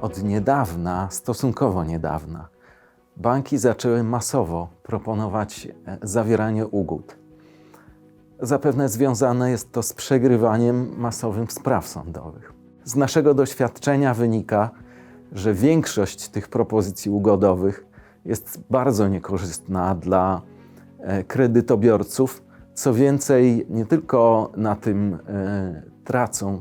Od niedawna, stosunkowo niedawna, banki zaczęły masowo proponować e, zawieranie ugód. Zapewne związane jest to z przegrywaniem masowym spraw sądowych. Z naszego doświadczenia wynika, że większość tych propozycji ugodowych jest bardzo niekorzystna dla e, kredytobiorców. Co więcej, nie tylko na tym e, tracą,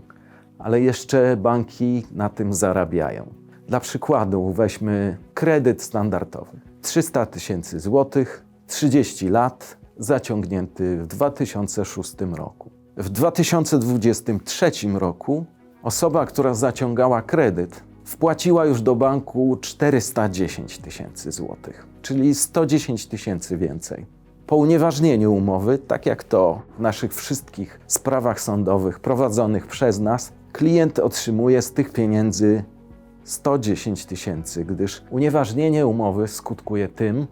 ale jeszcze banki na tym zarabiają. Dla przykładu weźmy kredyt standardowy. 300 tysięcy złotych, 30 lat, zaciągnięty w 2006 roku. W 2023 roku osoba, która zaciągała kredyt, wpłaciła już do banku 410 tysięcy złotych, czyli 110 tysięcy więcej. Po unieważnieniu umowy, tak jak to w naszych wszystkich sprawach sądowych prowadzonych przez nas, klient otrzymuje z tych pieniędzy 110 tysięcy, gdyż unieważnienie umowy skutkuje tym,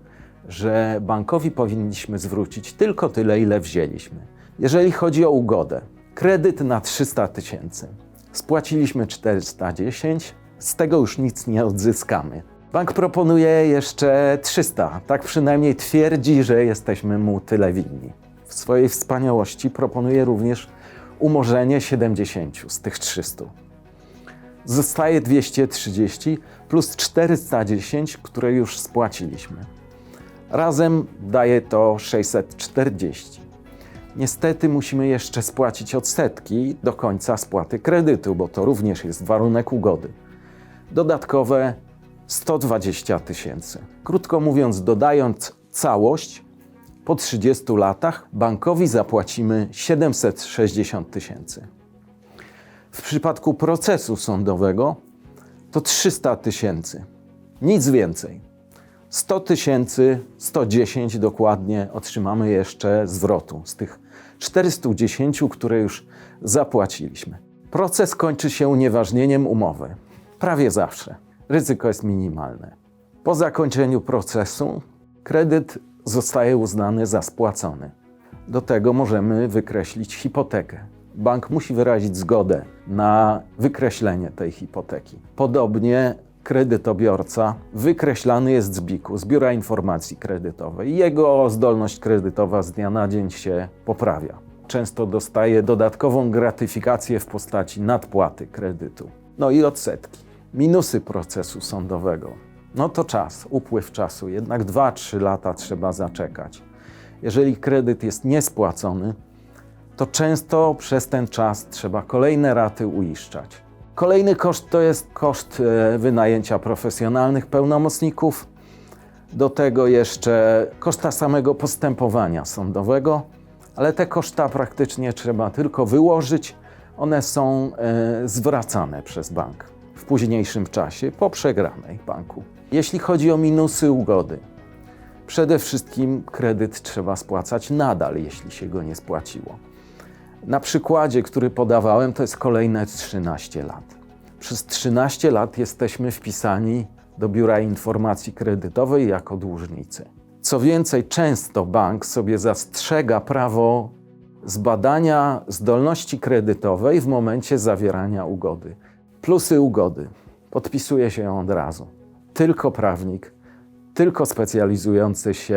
że bankowi powinniśmy zwrócić tylko tyle, ile wzięliśmy. Jeżeli chodzi o ugodę, kredyt na 300 tysięcy, spłaciliśmy 410, z tego już nic nie odzyskamy. Bank proponuje jeszcze 300, tak przynajmniej twierdzi, że jesteśmy mu tyle winni. W swojej wspaniałości proponuje również umorzenie 70 z tych 300. Zostaje 230 plus 410, które już spłaciliśmy. Razem daje to 640. Niestety musimy jeszcze spłacić odsetki do końca spłaty kredytu, bo to również jest warunek ugody. Dodatkowe 120 tysięcy. Krótko mówiąc, dodając całość, po 30 latach bankowi zapłacimy 760 tysięcy. W przypadku procesu sądowego to 300 tysięcy. Nic więcej. 100 tysięcy, 110 dokładnie otrzymamy jeszcze zwrotu z tych 410, które już zapłaciliśmy. Proces kończy się unieważnieniem umowy. Prawie zawsze. Ryzyko jest minimalne. Po zakończeniu procesu kredyt zostaje uznany za spłacony. Do tego możemy wykreślić hipotekę. Bank musi wyrazić zgodę na wykreślenie tej hipoteki. Podobnie kredytobiorca wykreślany jest z BIK-u, z Biura Informacji Kredytowej. Jego zdolność kredytowa z dnia na dzień się poprawia. Często dostaje dodatkową gratyfikację w postaci nadpłaty kredytu. No i odsetki. Minusy procesu sądowego. No to czas, upływ czasu. Jednak 2-3 lata trzeba zaczekać. Jeżeli kredyt jest niespłacony, to często przez ten czas trzeba kolejne raty uiszczać. Kolejny koszt to jest koszt e, wynajęcia profesjonalnych pełnomocników. Do tego jeszcze koszta samego postępowania sądowego, ale te koszta praktycznie trzeba tylko wyłożyć. One są e, zwracane przez bank w późniejszym czasie po przegranej banku. Jeśli chodzi o minusy ugody, przede wszystkim kredyt trzeba spłacać nadal, jeśli się go nie spłaciło. Na przykładzie, który podawałem, to jest kolejne 13 lat. Przez 13 lat jesteśmy wpisani do Biura Informacji Kredytowej jako dłużnicy. Co więcej, często bank sobie zastrzega prawo zbadania zdolności kredytowej w momencie zawierania ugody. Plusy ugody. Podpisuje się ją od razu. Tylko prawnik, tylko specjalizujący się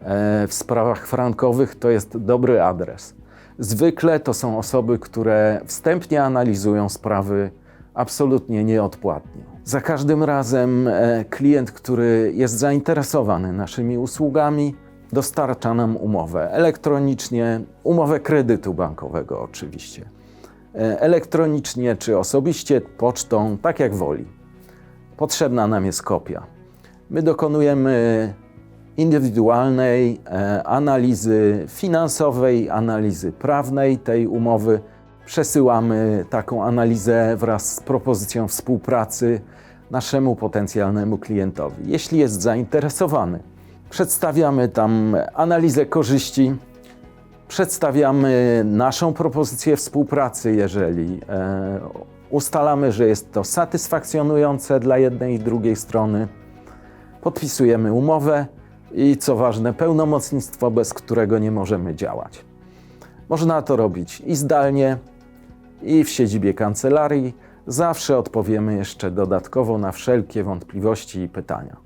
e, w sprawach frankowych to jest dobry adres. Zwykle to są osoby, które wstępnie analizują sprawy absolutnie nieodpłatnie. Za każdym razem e, klient, który jest zainteresowany naszymi usługami, dostarcza nam umowę elektronicznie, umowę kredytu bankowego oczywiście. E, Elektronicznie czy osobiście, pocztą, tak jak woli. Potrzebna nam jest kopia. My dokonujemy indywidualnej e, analizy finansowej, analizy prawnej tej umowy. Przesyłamy taką analizę wraz z propozycją współpracy naszemu potencjalnemu klientowi. Jeśli jest zainteresowany, przedstawiamy tam analizę korzyści, przedstawiamy naszą propozycję współpracy, jeżeli e, ustalamy, że jest to satysfakcjonujące dla jednej i drugiej strony. Podpisujemy umowę i co ważne, pełnomocnictwo, bez którego nie możemy działać. Można to robić i zdalnie, i w siedzibie kancelarii, Zawsze odpowiemy jeszcze dodatkowo na wszelkie wątpliwości i pytania.